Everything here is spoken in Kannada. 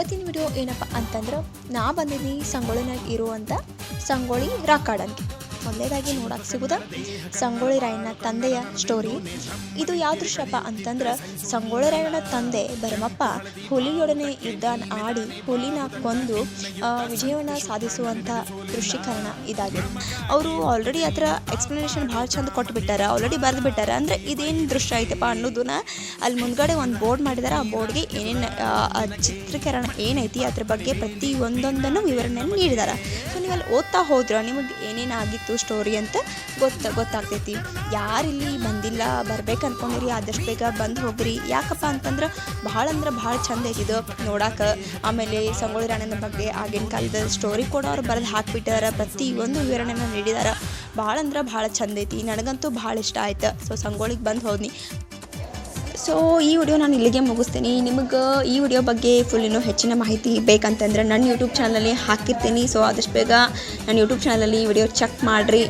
ಇವತ್ತಿನ ವಿಡಿಯೋ ಏನಪ್ಪ ಅಂತಂದ್ರೆ ನಾ ಬಂದಿದ್ದೀನಿ ಸಂಗೊಳ್ಳಿನಾಗ ಇರುವಂಥ ಸಂಗೊಳ್ಳಿ ರಾಕ್ ಮೊದಲೇದಾಗಿ ನೋಡಕ್ಕೆ ಸಿಗುದ? ಸಂಗೊಳ್ಳಿ ರಾಯಣ್ಣ ತಂದೆಯ ಸ್ಟೋರಿ ಇದು ಯಾವ ದೃಶ್ಯಪ್ಪ ಅಂತಂದ್ರೆ, ಸಂಗೊಳ್ಳಿ ರಾಯಣ್ಣ ತಂದೆ ಭರಮಪ್ಪ ಹುಲಿಯೊಡನೆ ಯುದ್ಧ ಆಡಿ ಹುಲಿನ ಕೊಂದು ವಿಜಯವನ್ನು ಸಾಧಿಸುವಂಥ ದೃಶ್ಯೀಕರಣ ಇದಾಗಿದೆ ಅವರು ಆಲ್ರೆಡಿ ಅದರ ಎಕ್ಸ್ಪ್ಲನೇಷನ್ ಭಾಳ ಚಂದ ಕೊಟ್ಬಿಟ್ಟಾರ ಆಲ್ರೆಡಿ ಬರೆದು ಬಿಟ್ಟಾರ ಅಂದರೆ ಇದೇನು ದೃಶ್ಯ ಐತಪ್ಪ ಅನ್ನೋದನ್ನ ಅಲ್ಲಿ ಮುಂದ್ಗಡೆ ಒಂದು ಬೋರ್ಡ್ ಮಾಡಿದಾರೆ. ಆ ಬೋರ್ಡ್ಗೆ ಏನೇನು ಚಿತ್ರೀಕರಣ ಏನೈತಿ ಅದ್ರ ಬಗ್ಗೆ ಪ್ರತಿ ಒಂದೊಂದನ್ನು ವಿವರಣೆಯನ್ನು ನೀಡಿದ್ದಾರೆ ಸೊ ಅಲ್ಲಿ ಓದ್ತಾ ಹೋದ್ರೆ, ನಿಮಗೆ ಏನೇನು ಆಗಿತ್ತು ಸ್ಟೋರಿ ಅಂತ ಗೊತ್ತ, ಗೊತ್ತಾಗ್ತೈತಿ. ಇಲ್ಲಿ ಬಂದಿಲ್ಲ, ಬರ್ಬೇಕು ಅನ್ಕೊಂಡಿರಿ, ಆದಷ್ಟು ಬೇಗ ಬಂದು ಹೋಗ್ರಿ. ಯಾಕಪ್ಪ ಅಂತಂದ್ರೆ ಭಾಳ ಅಂದ್ರೆ ಭಾಳ ಚಂದ ಐತಿದು ನೋಡಾಕ. ಆಮೇಲೆ ಸಂಗೊಳ್ಳಿ ರಾಣನ ಬಗ್ಗೆ ಆಗಿನ ಕಾಲದ ಸ್ಟೋರಿ ಕೂಡ ಅವ್ರು ಬರೆದು ಹಾಕ್ಬಿಟ್ಟಾರ, ಪ್ರತಿ ಒಂದು ವಿವರಣೆನ ನೀಡಿದಾರ. ಭಾಳ ಅಂದ್ರೆ ಭಾಳ ಚಂದ ಐತಿ, ನನಗಂತೂ ಭಾಳ ಇಷ್ಟ ಆಯ್ತು. ಸೊ ಸಂಗೊಳ್ಳಿಗೆ ಬಂದು ಹೋದ್ನಿ. ಸೊ ಈ ವಿಡಿಯೋ ನಾನು ಇಲ್ಲಿಗೆ ಮುಗಿಸ್ತೀನಿ. ನಿಮಗೆ ಈ ವಿಡಿಯೋ ಬಗ್ಗೆ ಫುಲ್ ಇನ್ನೂ ಹೆಚ್ಚಿನ ಮಾಹಿತಿ ಬೇಕಂತಂದರೆ ನನ್ನ ಯೂಟ್ಯೂಬ್ ಚಾನಲಲ್ಲಿ ಹಾಕಿರ್ತೀನಿ. ಸೊ ಆದಷ್ಟು ಬೇಗ ನನ್ನ ಯೂಟ್ಯೂಬ್ ಚಾನಲಲ್ಲಿ ವಿಡಿಯೋ ಚೆಕ್ ಮಾಡಿರಿ.